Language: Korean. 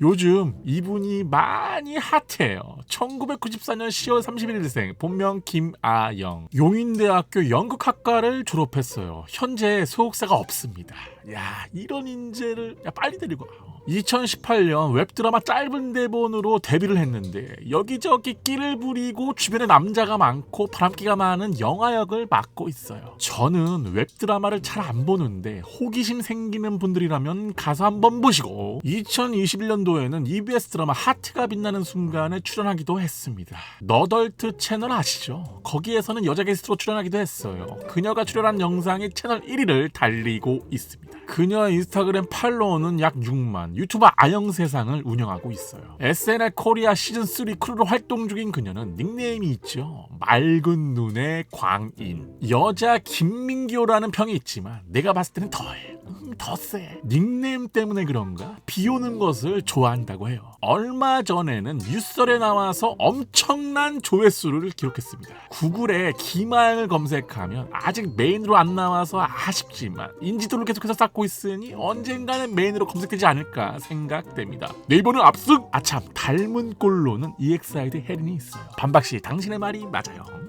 요즘 이분이 많이 핫해요. 1994년 10월 31일생 본명 김아영. 용인대학교 연극학과를 졸업했어요. 현재 소속사가 없습니다. 야 이런 인재를 야, 빨리 데리고 와. 2018년 웹드라마 짧은 대본으로 데뷔를 했는데 여기저기 끼를 부리고 주변에 남자가 많고 바람기가 많은 영화역을 맡고 있어요. 저는 웹드라마를 잘 안 보는데 호기심 생기는 분들이라면 가서 한번 보시고 2021년도 에는 EBS 드라마 하트가 빛나는 순간에 출연하기도 했습니다. 너덜트 채널 아시죠? 거기에서는 여자 게스트로 출연하기도 했어요. 그녀가 출연한 영상이 채널 1위를 달리고 있습니다. 그녀의 인스타그램 팔로워는 약 6만, 유튜버 아영세상을 운영하고 있어요. SNL 코리아 시즌3 크루로 활동 중인 그녀는 닉네임이 있죠. 맑은 눈의 광인. 여자 김민교라는 평이 있지만 내가 봤을 때는 더해. 음, 더 세. 닉네임 때문에 그런가? 비 오는 것을 좋아한다고 해요. 얼마 전에는 뉴설에 나와서 엄청난 조회수를 기록했습니다. 구글에 김하영을 검색하면 아직 메인으로 안 나와서 아쉽지만 인지도를 계속해서 쌓고 있으니 언젠가는 메인으로 검색되지 않을까 생각됩니다. 네이버는 압승! 아참 닮은 꼴로는 EXID 혜린이 있어요. 반박씨 당신의 말이 맞아요.